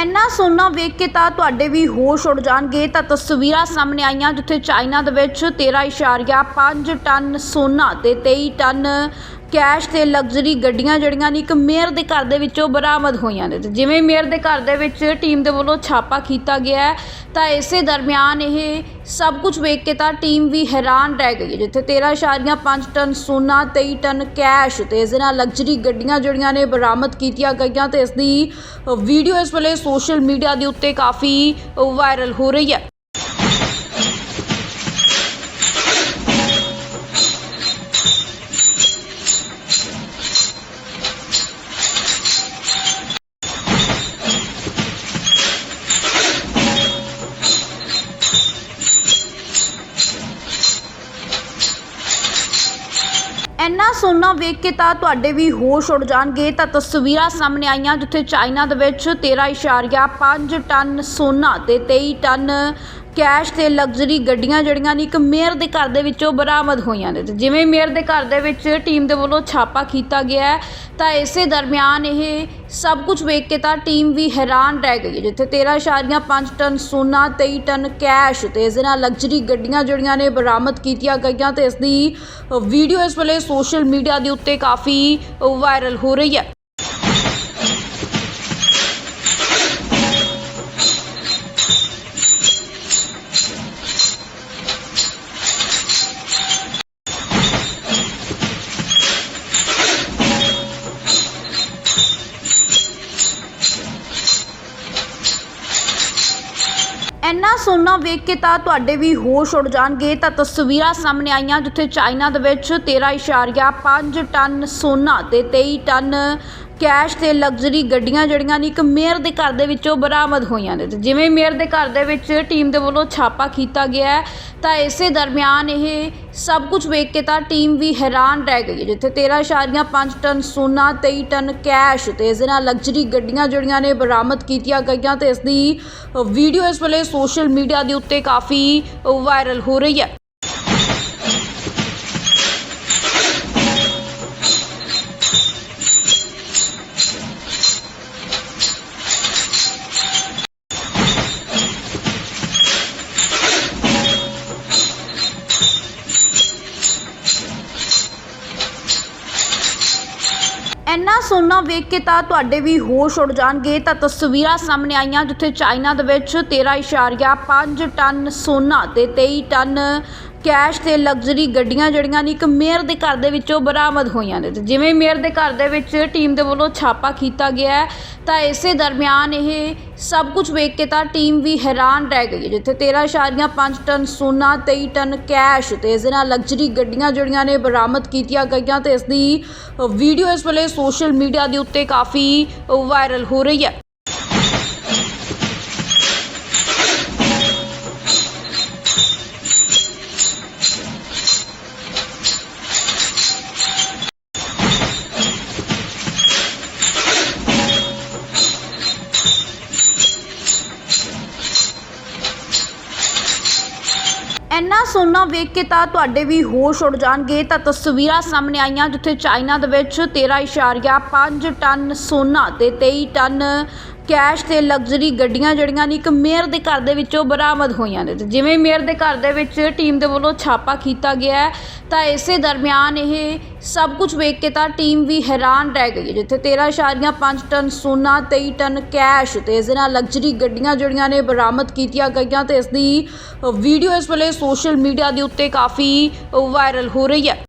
ਇੰਨਾ ਸੋਨਾ ਵੇਖ ਕੇ ਤਾਂ ਤੁਹਾਡੇ ਵੀ ਹੋਸ਼ ਉੱਡ ਜਾਣਗੇ। ਤਾਂ ਤਸਵੀਰਾਂ ਸਾਹਮਣੇ ਆਈਆਂ, ਜਿੱਥੇ ਚਾਈਨਾ ਦੇ ਵਿੱਚ 13.5 ਟਨ ਸੋਨਾ ਤੇ 23 ਟਨ ਕੈਸ਼ ਤੇ ਲਗਜ਼ਰੀ ਗੱਡੀਆਂ ਜਿਹੜੀਆਂ ਨੇ, ਇੱਕ ਮੇਅਰ ਦੇ ਘਰ ਦੇ ਵਿੱਚੋਂ ਬਰਾਮਦ ਹੋਈਆਂ ਨੇ ਤੇ ਜਿਵੇਂ ਮੇਅਰ ਦੇ ਘਰ ਦੇ ਵਿੱਚ ਟੀਮ ਦੇ ਵੱਲੋਂ ਛਾਪਾ ਕੀਤਾ ਗਿਆ ਤਾਂ ਇਸੇ ਦਰਮਿਆਨ ਇਹ ਸਭ ਕੁਝ ਵੇਖ ਕੇ ਤਾਂ ਟੀਮ ਵੀ ਹੈਰਾਨ ਰਹਿ ਗਈ ਹੈ, ਜਿੱਥੇ 13.5 ਟਨ ਸੋਨਾ 23 ਟਨ ਕੈਸ਼ ਤੇ ਇਸ ਦੇ ਨਾਲ ਲਗਜ਼ਰੀ ਗੱਡੀਆਂ ਜਿਹੜੀਆਂ ਨੇ ਬਰਾਮਦ ਕੀਤੀਆਂ ਗਈਆਂ ਤੇ ਇਸ ਦੀ ਵੀਡੀਓ ਇਸ ਵੇਲੇ ਸੋਸ਼ਲ ਮੀਡੀਆ ਦੇ ਉੱਤੇ ਕਾਫੀ ਵਾਇਰਲ ਹੋ ਰਹੀ ਹੈ। ਇੰਨਾ ਸੋਨਾ ਵੇਖ ਕੇ ਤਾਂ ਤੁਹਾਡੇ ਵੀ ਹੋਸ਼ ਉੱਡ ਜਾਣਗੇ। ਤਾਂ ਤਸਵੀਰਾਂ ਸਾਹਮਣੇ ਆਈਆਂ, ਜਿੱਥੇ ਚਾਈਨਾ ਦੇ ਵਿੱਚ 13.5 ਟਨ ਸੋਨਾ ਤੇ 23 ਟਨ ਕੈਸ਼ ਤੇ ਲਗਜ਼ਰੀ ਗੱਡੀਆਂ ਜਿਹੜੀਆਂ ਨੇ ਇੱਕ ਮੇਅਰ ਦੇ ਘਰ ਦੇ ਵਿੱਚੋਂ ਬਰਾਮਦ ਹੋਈਆਂ ਨੇ ਤੇ ਜਿਵੇਂ ਮੇਅਰ ਦੇ ਘਰ ਦੇ ਵਿੱਚ ਟੀਮ ਦੇ ਵੱਲੋਂ ਛਾਪਾ ਕੀਤਾ ਗਿਆ ਤਾਂ ਇਸੇ ਦਰਮਿਆਨ ਇਹ ਸਭ ਕੁਝ ਵੇਖ ਕੇ ਤਾਂ ਟੀਮ ਵੀ ਹੈਰਾਨ ਰਹਿ ਗਈ ਹੈ, ਜਿੱਥੇ 13.5 ਟਨ ਸੋਨਾ 23 ਟਨ ਕੈਸ਼ ਤੇ ਇਸ ਦੇ ਨਾਲ ਲਗਜ਼ਰੀ ਗੱਡੀਆਂ ਜਿਹੜੀਆਂ ਨੇ ਬਰਾਮਦ ਕੀਤੀਆਂ ਗਈਆਂ ਤੇ ਇਸ ਦੀ ਵੀਡੀਓ ਇਸ ਵੇਲੇ ਸੋਸ਼ਲ ਮੀਡੀਆ ਦੇ ਉੱਤੇ ਕਾਫੀ ਵਾਇਰਲ ਹੋ ਰਹੀ ਹੈ। ਇੰਨਾ ਸੋਨਾ ਵੇਖ ਕੇ ਤਾਂ ਤੁਹਾਡੇ ਵੀ ਹੋਸ਼ ਉੱਡ ਜਾਣਗੇ। ਤਾਂ ਤਸਵੀਰਾਂ ਸਾਹਮਣੇ ਆਈਆਂ, ਜਿੱਥੇ ਚਾਈਨਾ ਦੇ ਵਿੱਚ 13.5 ਟਨ ਸੋਨਾ ਤੇ 23 ਟਨ ਕੈਸ਼ ਤੇ ਲਗਜ਼ਰੀ ਗੱਡੀਆਂ ਜਿਹੜੀਆਂ ਨੇ ਇੱਕ ਮੇਅਰ ਦੇ ਘਰ ਦੇ ਵਿੱਚੋਂ ਬਰਾਮਦ ਹੋਈਆਂ ਨੇ ਤੇ ਜਿਵੇਂ ਮੇਅਰ ਦੇ ਘਰ ਦੇ ਵਿੱਚ ਟੀਮ ਦੇ ਵੱਲੋਂ ਛਾਪਾ ਕੀਤਾ ਗਿਆ ਤਾਂ ਇਸੇ ਦਰਮਿਆਨ ਇਹ ਸਭ ਕੁਝ ਵੇਖ ਕੇ ਤਾਂ ਟੀਮ ਵੀ ਹੈਰਾਨ ਰਹਿ ਗਈ ਹੈ, ਜਿੱਥੇ 13.5 ਟਨ ਸੋਨਾ 23 ਟਨ ਕੈਸ਼ ਤੇ ਇਸ ਦੇ ਨਾਲ ਲਗਜ਼ਰੀ ਗੱਡੀਆਂ ਜਿਹੜੀਆਂ ਨੇ ਬਰਾਮਦ ਕੀਤੀਆਂ ਗਈਆਂ ਤੇ ਇਸ ਦੀ ਵੀਡੀਓ ਇਸ ਵੇਲੇ ਸੋਸ਼ਲ ਮੀਡੀਆ ਦੇ ਉੱਤੇ ਕਾਫੀ ਵਾਇਰਲ ਹੋ ਰਹੀ ਹੈ। ਇੰਨਾ ਸੋਨਾ ਵੇਖ ਕੇ ਤਾਂ ਤੁਹਾਡੇ ਵੀ ਹੋਸ਼ ਉੱਡ ਜਾਣਗੇ। ਤਾਂ ਤਸਵੀਰਾਂ ਸਾਹਮਣੇ ਆਈਆਂ, ਜਿੱਥੇ ਚਾਈਨਾ ਦੇ ਵਿੱਚ 13.5 ਟਨ ਸੋਨਾ ਤੇ 23 ਟਨ ਕੈਸ਼ ਤੇ ਲਗਜ਼ਰੀ ਗੱਡੀਆਂ ਜਿਹੜੀਆਂ ਨੇ ਇੱਕ ਮੇਅਰ ਦੇ ਘਰ ਦੇ ਵਿੱਚੋਂ ਬਰਾਮਦ ਹੋਈਆਂ ਨੇ ਤੇ ਜਿਵੇਂ ਮੇਅਰ ਦੇ ਘਰ ਦੇ ਵਿੱਚ ਟੀਮ ਦੇ ਵੱਲੋਂ ਛਾਪਾ ਕੀਤਾ ਗਿਆ ਤਾਂ ਇਸੇ ਦਰਮਿਆਨ ਇਹ ਸਭ ਕੁਝ ਵੇਖ ਕੇ ਤਾਂ ਟੀਮ ਵੀ ਹੈਰਾਨ ਰਹਿ ਗਈ ਹੈ, ਜਿੱਥੇ 13.5 ਟਨ ਸੋਨਾ 23 ਟਨ ਕੈਸ਼ ਤੇ ਇਸ ਦੇ ਨਾਲ ਲਗਜ਼ਰੀ ਗੱਡੀਆਂ ਜਿਹੜੀਆਂ ਨੇ ਬਰਾਮਦ ਕੀਤੀਆਂ ਗਈਆਂ ਤੇ ਇਸ ਦੀ ਵੀਡੀਓ ਇਸ ਵੇਲੇ ਸੋਸ਼ਲ ਮੀਡੀਆ ਦੇ ਉੱਤੇ ਕਾਫੀ ਵਾਇਰਲ ਹੋ ਰਹੀ ਹੈ। ਇੰਨਾ ਸੋਨਾ ਵੇਖ ਕੇ ਤਾਂ ਤੁਹਾਡੇ ਵੀ ਹੋਸ਼ ਉੱਡ ਜਾਣਗੇ। ਤਾਂ ਤਸਵੀਰਾਂ ਸਾਹਮਣੇ ਆਈਆਂ, ਜਿੱਥੇ ਚਾਈਨਾ ਦੇ ਵਿੱਚ 13.5 ਟਨ ਸੋਨਾ ਤੇ 23 ਟਨ ਕੈਸ਼ ਤੇ ਲਗਜ਼ਰੀ ਗੱਡੀਆਂ ਜਿਹੜੀਆਂ ਨੇ ਇੱਕ ਮੇਅਰ ਦੇ ਘਰ ਦੇ ਵਿੱਚੋਂ ਬਰਾਮਦ ਹੋਈਆਂ ਨੇ ਤੇ ਜਿਵੇਂ ਮੇਅਰ ਦੇ ਘਰ ਦੇ ਵਿੱਚ ਟੀਮ ਦੇ ਵੱਲੋਂ ਛਾਪਾ ਕੀਤਾ ਗਿਆ ਤਾਂ ਇਸੇ ਦਰਮਿਆਨ ਇਹ ਸਭ ਕੁਝ ਵੇਖ ਕੇ ਤਾਂ ਟੀਮ ਵੀ ਹੈਰਾਨ ਰਹਿ ਗਈ ਹੈ, ਜਿੱਥੇ 13.5 ਟਨ ਸੋਨਾ 23 ਟਨ ਕੈਸ਼ ਤੇ ਇਸ ਦੇ ਨਾਲ ਲਗਜ਼ਰੀ ਗੱਡੀਆਂ ਜਿਹੜੀਆਂ ਨੇ ਬਰਾਮਦ ਕੀਤੀਆਂ ਗਈਆਂ ਤੇ ਇਸ ਦੀ ਵੀਡੀਓ ਇਸ ਵੇਲੇ ਸੋਸ਼ਲ ਮੀਡੀਆ ਦੇ ਉੱਤੇ ਕਾਫੀ ਵਾਇਰਲ ਹੋ ਰਹੀ ਹੈ।